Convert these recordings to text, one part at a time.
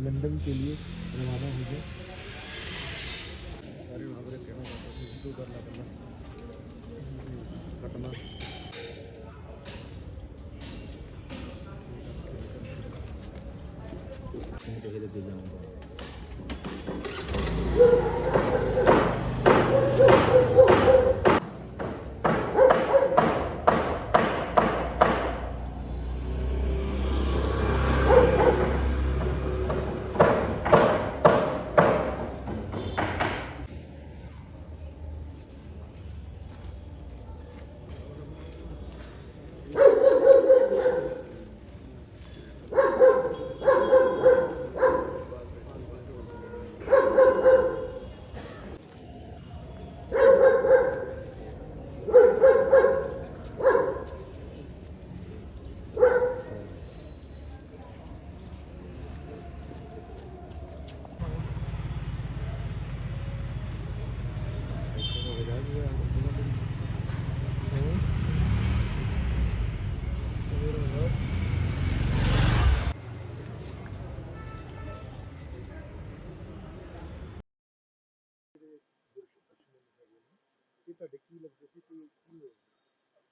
London के लिए रवाना हो गया सारे वहाँ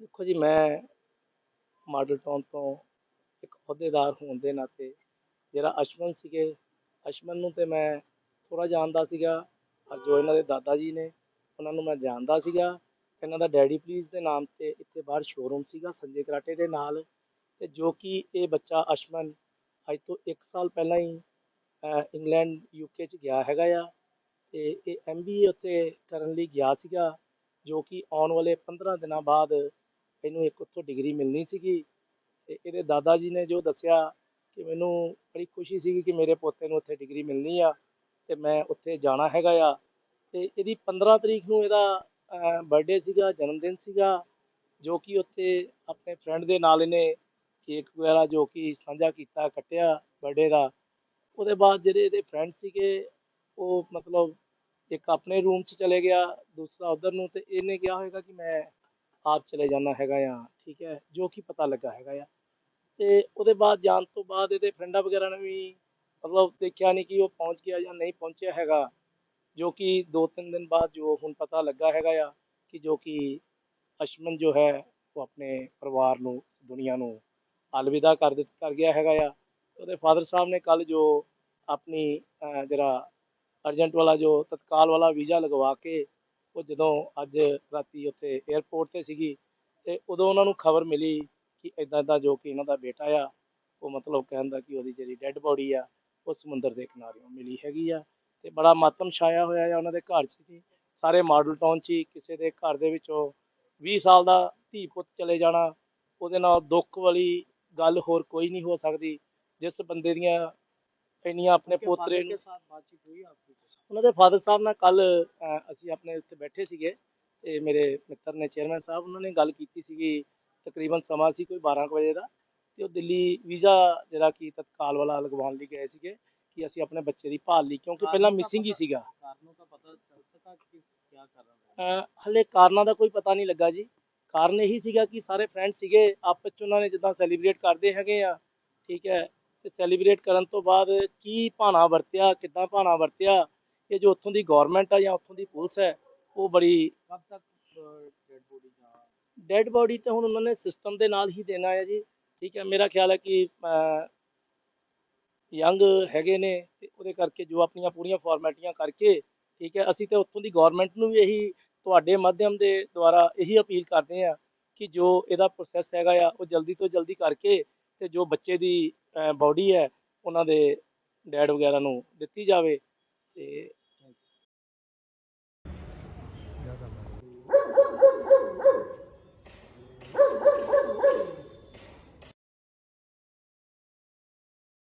ਦੇਖੋ ਜੀ, ਮੈਂ ਮਾਡਲ ਟਾਊਨ ਤੋਂ ਇੱਕ ਅਹੁਦੇਦਾਰ ਹੋਣ ਦੇ ਨਾਤੇ ਜਿਹੜਾ ਅਸ਼ਮਨ ਸੀਗੇ ਅਸ਼ਮਨ ਨੂੰ ਤੇ ਮੈਂ ਥੋੜਾ ਜਾਣਦਾ ਸੀਗਾ ਜੋ ਇਹਨਾਂ ਦੇ ਦਾਦਾ ਜੀ ਨੇ ਉਹਨਾਂ ਨੂੰ ਮੈਂ ਜਾਣਦਾ ਸੀਗਾ ਇਹਨਾਂ ਦਾ ਡੈਡੀ ਪਲੀਜ਼ ਦੇ ਨਾਮ ਤੇ ਇੱਥੇ ਬਾਹਰ ਸ਼ੋਰੂਮ ਸੀਗਾ ਸੰਜੇ ਕਰਾਟੇ ਦੇ ਨਾਲ ਤੇ ਜੋ ਕਿ ਇਹ ਬੱਚਾ ਅਸ਼ਮਨ ਅੱਜ ਤੋਂ 1 ਸਾਲ ਪਹਿਲਾਂ ਹੀ ਇੰਗਲੈਂਡ ਯੂਕੇ ਚ ਗਿਆ ਹੈਗਾ ਆ ਤੇ ਇਹ ਐਮਬੀਏ ਉੱਥੇ ਕਰਨ ਲਈ ਗਿਆ ਸੀਗਾ ਜੋ ਕਿ ਆਉਣ ਵਾਲੇ 15 ਦਿਨਾਂ ਬਾਅਦ ਇਹਨੂੰ ਇੱਕ ਉੱਥੋਂ ਡਿਗਰੀ ਮਿਲਣੀ ਸੀਗੀ ਤੇ ਇਹਦੇ ਦਾਦਾ ਜੀ ਨੇ ਜੋ ਦੱਸਿਆ ਕਿ ਮੈਨੂੰ ਬੜੀ ਖੁਸ਼ੀ ਸੀਗੀ ਕਿ ਮੇਰੇ ਪੋਤੇ ਨੂੰ ਉੱਥੇ ਡਿਗਰੀ ਮਿਲਣੀ ਆ ਤੇ ਮੈਂ ਉੱਥੇ ਜਾਣਾ ਹੈਗਾ ਆ ਤੇ ਇਹਦੀ 15 ਤਰੀਕ ਨੂੰ ਇਹਦਾ ਬਰਥਡੇ ਸੀਗਾ ਜਨਮ ਦਿਨ ਸੀਗਾ, ਜੋ ਕਿ ਉੱਥੇ ਆਪਣੇ ਫਰੈਂਡ ਦੇ ਨਾਲ ਇਹਨੇ ਕੇਕ ਵਗੈਰਾ ਜੋ ਕਿ ਸਾਂਝਾ ਕੀਤਾ, ਕੱਟਿਆ ਬਰਥਡੇ ਦਾ। ਉਹਦੇ ਬਾਅਦ ਜਿਹੜੇ ਇਹਦੇ ਫਰੈਂਡ ਸੀਗੇ, ਉਹ ਮਤਲਬ ਇੱਕ ਆਪਣੇ ਰੂਮ 'ਚ ਚਲੇ ਗਿਆ, ਦੂਸਰਾ ਉਧਰ ਨੂੰ ਤੇ ਇਹਨੇ ਕਿਹਾ ਹੋਏਗਾ ਕਿ ਮੈਂ ਆਪ ਚਲੇ ਜਾਣਾ ਹੈਗਾ ਆ, ਠੀਕ ਹੈ, ਜੋ ਕਿ ਪਤਾ ਲੱਗਾ ਹੈਗਾ ਆ। ਤੇ ਉਹਦੇ ਬਾਅਦ ਜਾਣ ਤੋਂ ਬਾਅਦ ਇਹਦੇ ਫਰੈਂਡਾਂ ਵਗੈਰਾ ਨੇ ਵੀ ਮਤਲਬ ਦੇਖਿਆ ਨਹੀਂ ਕਿ ਉਹ ਪਹੁੰਚ ਗਿਆ ਜਾਂ ਨਹੀਂ ਪਹੁੰਚਿਆ ਹੈਗਾ। ਜੋ ਕਿ ਦੋ ਤਿੰਨ ਦਿਨ ਬਾਅਦ ਜੋ ਹੁਣ ਪਤਾ ਲੱਗਾ ਹੈਗਾ ਆ ਕਿ ਜੋ ਕਿ ਅਸ਼ਮਨ ਜੋ ਹੈ ਉਹ ਆਪਣੇ ਪਰਿਵਾਰ ਨੂੰ, ਦੁਨੀਆ ਨੂੰ ਅਲਵਿਦਾ ਕਰ ਦਿੱਤ, ਕਰ ਗਿਆ ਹੈਗਾ ਆ। ਉਹਦੇ ਫਾਦਰ ਸਾਹਿਬ ਨੇ ਕੱਲ ਜੋ ਆਪਣੀ ਜਿਹੜਾ ਅਰਜੈਂਟ ਵਾਲਾ ਜੋ ਤਤਕਾਲ ਵਾਲਾ ਵੀਜ਼ਾ ਲਗਵਾ ਕੇ ਉਹ ਜਦੋਂ ਅੱਜ ਰਾਤੀ ਉੱਥੇ 에ਅਰਪੋਰਟ ਤੇ ਸੀਗੀ ਤੇ ਉਦੋਂ ਉਹਨਾਂ ਨੂੰ ਖਬਰ ਮਿਲੀ ਕਿ ਇਦਾਂ ਦਾ ਜੋ ਕਿ ਇਹਨਾਂ ਦਾ ਬੇਟਾ ਆ, ਉਹ ਮਤਲਬ ਕਹਿੰਦਾ ਕਿ ਉਹਦੀ ਜਿਹੜੀ ਡੈੱਡ ਬੋਡੀ ਆ, ਉਹ ਸਮੁੰਦਰ ਦੇ ਕਿਨਾਰੇ ਮਿਲੀ ਹੈਗੀ ਆ। ਤੇ ਬੜਾ ਮਾਤਮ ਛਾਇਆ ਹੋਇਆ ਆ ਉਹਨਾਂ ਦੇ ਘਰ 'ਚ ਜੀ ਸਾਰੇ ਮਾਡਲ ਟਾਊਨ 'ਚ ਹੀ ਕਿਸੇ ਦੇ ਘਰ ਦੇ ਵਿੱਚੋਂ 20 ਸਾਲ ਦਾ ਧੀ ਪੁੱਤ ਚਲੇ ਜਾਣਾ ਉਹਦੇ ਨਾਲ ਦੁੱਖ ਵਾਲੀ ਗੱਲ ਹੋਰ ਕੋਈ ਨਹੀਂ ਹੋ ਸਕਦੀ ਜਿਸ ਬੰਦੇ ਦੀਆਂ ਇੰਨੀਆਂ ਆਪਣੇ ਪੋਤਰੇ ਨੂੰ ਉਹਨਾਂ ਦੇ ਫਾਦਰ ਸਾਹਿਬ ਨਾਲ ਕੱਲ ਅਸੀਂ ਆਪਣੇ ਉੱਥੇ ਬੈਠੇ ਸੀਗੇ ਤੇ ਮੇਰੇ ਮਿੱਤਰ ਨੇ ਚੇਅਰਮੈਨ ਸਾਹਿਬ ਉਹਨਾਂ ਨੇ ਗੱਲ ਕੀਤੀ ਸੀਗੀ ਤਕਰੀਬਨ ਸਮਾਂ ਸੀ ਕੋਈ 12 ਕੁ ਵਜੇ ਦਾ ਤੇ ਉਹ ਦਿੱਲੀ ਵੀਜ਼ਾ ਜਿਹੜਾ ਕਿ ਤਤਕਾਲ ਵਾਲਾ ਲਗਵਾਉਣ ਲਈ ਗਏ ਸੀਗੇ। ਕਿ ਅਸੀਂ ਆਪਣੇ ਬੱਚੇ ਦੀ ਭਾਲ ਲਈ ਕਿਉਂਕਿ ਪਹਿਲਾਂ ਮਿਸਿੰਗ ਹੀ ਸੀਗਾ। ਹਲੇ ਕਾਰਨਾਂ ਦਾ ਕੋਈ ਪਤਾ ਨਹੀਂ ਲੱਗਾ ਜੀ। ਕਾਰਨ ਇਹੀ ਸੀਗਾ ਕਿ ਸਾਰੇ ਫਰੈਂਡ ਸੀਗੇ ਆਪਸ ਵਿੱਚ ਉਹਨਾਂ ਨੇ ਜਿੱਦਾਂ ਸੈਲੀਬ੍ਰੇਟ ਕਰਦੇ ਹੈਗੇ ਆ ਠੀਕ ਹੈ ਤੇ ਸੈਲੀਬ੍ਰੇਟ ਕਰਨ ਤੋਂ ਬਾਅਦ ਕੀ ਭਾਣਾ ਵਰਤਿਆ ਕਿੱਦਾਂ ਭਾਣਾ ਵਰਤਿਆ ਇਹ ਜੋ ਉੱਥੋਂ ਦੀ ਗਵਰਨਮੈਂਟ ਆ ਜਾਂ ਉੱਥੋਂ ਦੀ ਪੁਲਿਸ ਹੈ ਉਹ ਬੜੀ ਡੈਡ ਬੋਡੀ ਤਾਂ ਹੁਣ ਉਹਨਾਂ ਨੇ ਸਿਸਟਮ ਦੇ ਨਾਲ ਹੀ ਦੇਣਾ ਹੈ ਜੀ। ਠੀਕ ਹੈ ਮੇਰਾ ਖਿਆਲ ਹੈ ਕਿ ਯੰਗ ਹੈਗੇ ਨੇ ਤੇ ਉਹਦੇ ਕਰਕੇ ਜੋ ਆਪਣੀਆਂ ਪੂਰੀਆਂ ਫਾਰਮੈਟੀਆਂ ਕਰਕੇ, ਠੀਕ ਹੈ, ਅਸੀਂ ਤਾਂ ਉੱਥੋਂ ਦੀ ਗਵਰਨਮੈਂਟ ਨੂੰ ਵੀ ਇਹੀ ਤੁਹਾਡੇ ਮਾਧਿਅਮ ਦੇ ਦੁਆਰਾ ਇਹੀ ਅਪੀਲ ਕਰਦੇ ਆ ਕਿ ਜੋ ਇਹਦਾ ਪ੍ਰੋਸੈਸ ਹੈਗਾ ਆ, ਉਹ ਜਲਦੀ ਤੋਂ ਜਲਦੀ ਕਰਕੇ ਤੇ ਜੋ ਬੱਚੇ ਦੀ ਬੋਡੀ ਹੈ, ਉਹਨਾਂ ਦੇ ਡੈਡ ਵਗੈਰਾ ਨੂੰ ਦਿੱਤੀ ਜਾਵੇ ਤੇ